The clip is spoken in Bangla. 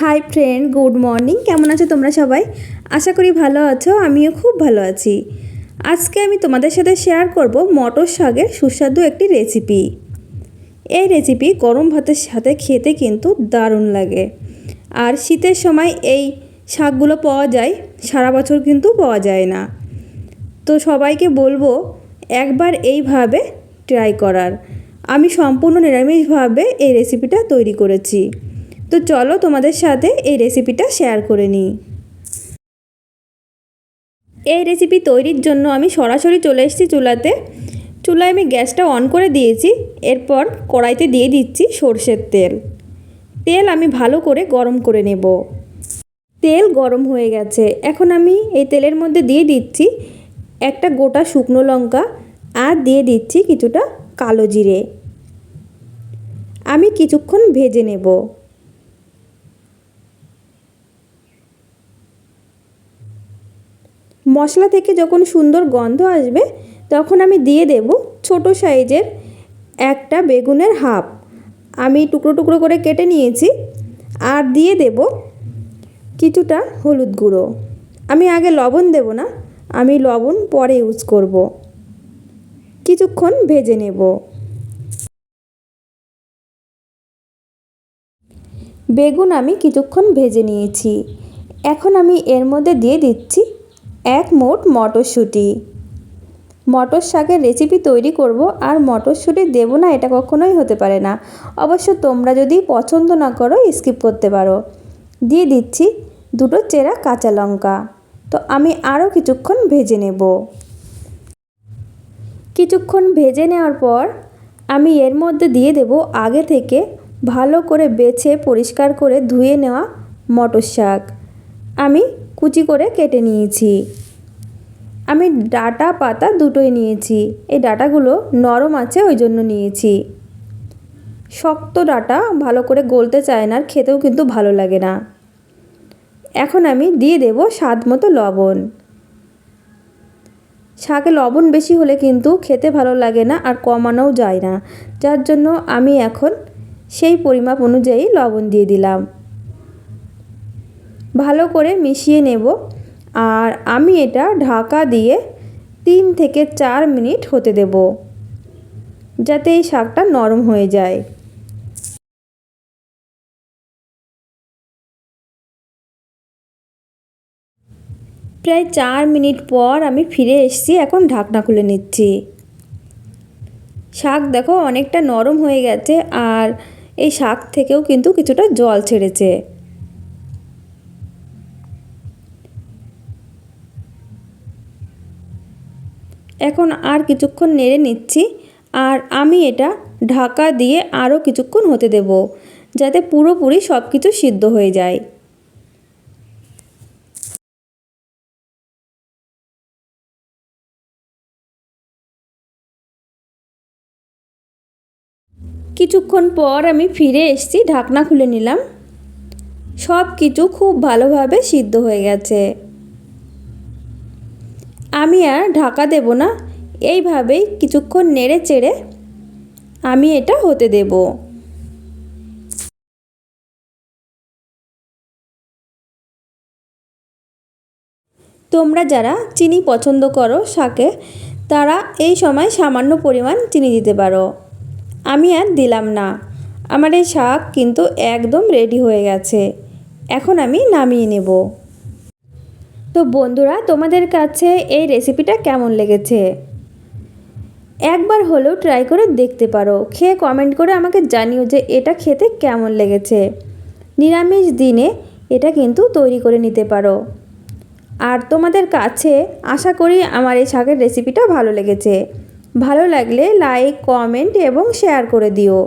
হাই ফ্রেন্ড গুড মর্নিং কেমন আছো তোমরা সবাই? আশা করি ভালো আছো, আমিও খুব ভালো আছি। আজকে আমি তোমাদের সাথে শেয়ার করব মটর শাকের সুস্বাদু একটি রেসিপি এই রেসিপি গরম ভাতের সাথে খেতে কিন্তু দারুণ লাগে। আর শীতের সময় এই শাকগুলো পাওয়া যায়, সারা বছর কিন্তু পাওয়া যায় না। তো সবাইকে বলব, একবার এইভাবে ট্রাই করার। আমি সম্পূর্ণ নিরামিষভাবে এই রেসিপিটা তৈরি করেছি। তো চলো তোমাদের সাথে এই রেসিপিটা শেয়ার করে নিই। এই রেসিপি তৈরির জন্য আমি সরাসরি চলে এসেছি চুলাতে। চুলায় আমি গ্যাসটা অন করে দিয়েছি, এরপর কড়াইতে দিয়ে দিচ্ছি সর্ষের তেল। তেল আমি ভালো করে গরম করে নেব। তেল গরম হয়ে গেছে। এখন আমি এই তেলের মধ্যে দিয়ে দিচ্ছি একটা গোটা শুকনো লঙ্কা আর দিয়ে দিচ্ছি কিছুটা কালো জিরে। আমি কিছুক্ষণ ভেজে নেব। মশলা থেকে যখন সুন্দর গন্ধ আসবে, তখন আমি দিয়ে দেব ছোট সাইজের একটা বেগুনের হাফ। আমি টুকরো টুকরো করে কেটে নিয়েছি আর দিয়ে দেব কিছুটা হলুদ গুঁড়ো। আমি আগে লবণ দেব না, আমি লবণ পরে ইউজ করব। কিছুক্ষণ ভেজে নেব। বেগুন আমি কিছুক্ষণ ভেজে নিয়েছি। এখন আমি এর মধ্যে দিয়ে দিচ্ছি এক মোট মটরশুঁটি। মটর শাকের রেসিপি তৈরি করব আর মটরশুঁটি দেবো না এটা কখনোই হতে পারে না। অবশ্য তোমরা যদি পছন্দ না করো স্কিপ করতে পারো। দিয়ে দিচ্ছি দুটো চেরা কাঁচা লঙ্কা। তো আমি আরও কিছুক্ষণ ভেজে নেব। কিছুক্ষণ ভেজে নেওয়ার পর আমি এর মধ্যে দিয়ে দেব আগে থেকে ভালো করে বেছে পরিষ্কার করে ধুয়ে নেওয়া মটর শাক আমি কুচি করে কেটে নিয়েছি। আমি ডাটা পাতা দুটোই নিয়েছি। এই ডাটাগুলো নরম আছে, ওই জন্য নিয়েছি। শক্ত ডাটা ভালো করে গলতে চায় না, আর খেতেও কিন্তু ভালো লাগে না। এখন আমি দিয়ে দেব স্বাদ মতো লবণ। শাকে লবণ বেশি হলে কিন্তু খেতে ভালো লাগে না, আর কমানোও যায় না। যার জন্য আমি এখন সেই পরিমাপ অনুযায়ী লবণ দিয়ে দিলাম। ভালো করে মিশিয়ে নেব। আর আমি এটা ঢাকা দিয়ে তিন থেকে চার মিনিট হতে দেব, যাতে এই শাকটা নরম হয়ে যায়। প্রায় চার মিনিট পর আমি ফিরে এসেছি, এখন ঢাকনা খুলে নিচ্ছি। শাক দেখো অনেকটা নরম হয়ে গেছে, আর এই শাক থেকেও কিন্তু কিছুটা জল ছেড়েছে। এখন আর কিছুক্ষণ নেড়ে নিচ্ছি, আর আমি এটা ঢাকা দিয়ে আরও কিছুক্ষণ হতে দেব, যাতে পুরোপুরি সব কিছু সিদ্ধ হয়ে যায়। কিছুক্ষণ পর আমি ফিরে এসেছি, ঢাকনা খুলে নিলাম। সব কিছু খুব ভালোভাবে সিদ্ধ হয়ে গেছে। আমি আর ঢাকা দেব না। এইভাবেই কিছুক্ষণ নেড়ে চেড়ে আমি এটা হতে দেব। তোমরা যারা চিনি পছন্দ করো শাকে, তারা এই সময় সামান্য পরিমাণ চিনি দিতে পারো। আমি আর দিলাম না। আমার এই শাক কিন্তু একদম রেডি হয়ে গেছে। এখন আমি নামিয়ে নেব। তো বন্ধুরা, তোমাদের কাছে এই রেসিপিটা কেমন লেগেছে? একবার হলেও ট্রাই করে দেখতে পারো। খেয়ে কমেন্ট করে আমাকে জানিও যে এটা খেতে কেমন লেগেছে। নিরামিষ দিনে এটা কিন্তু তৈরি করে নিতে পারো। আর তোমাদের কাছে আশা করি আমার এই শাকের রেসিপিটা ভালো লেগেছে। ভালো লাগলে লাইক কমেন্ট এবং শেয়ার করে দিও।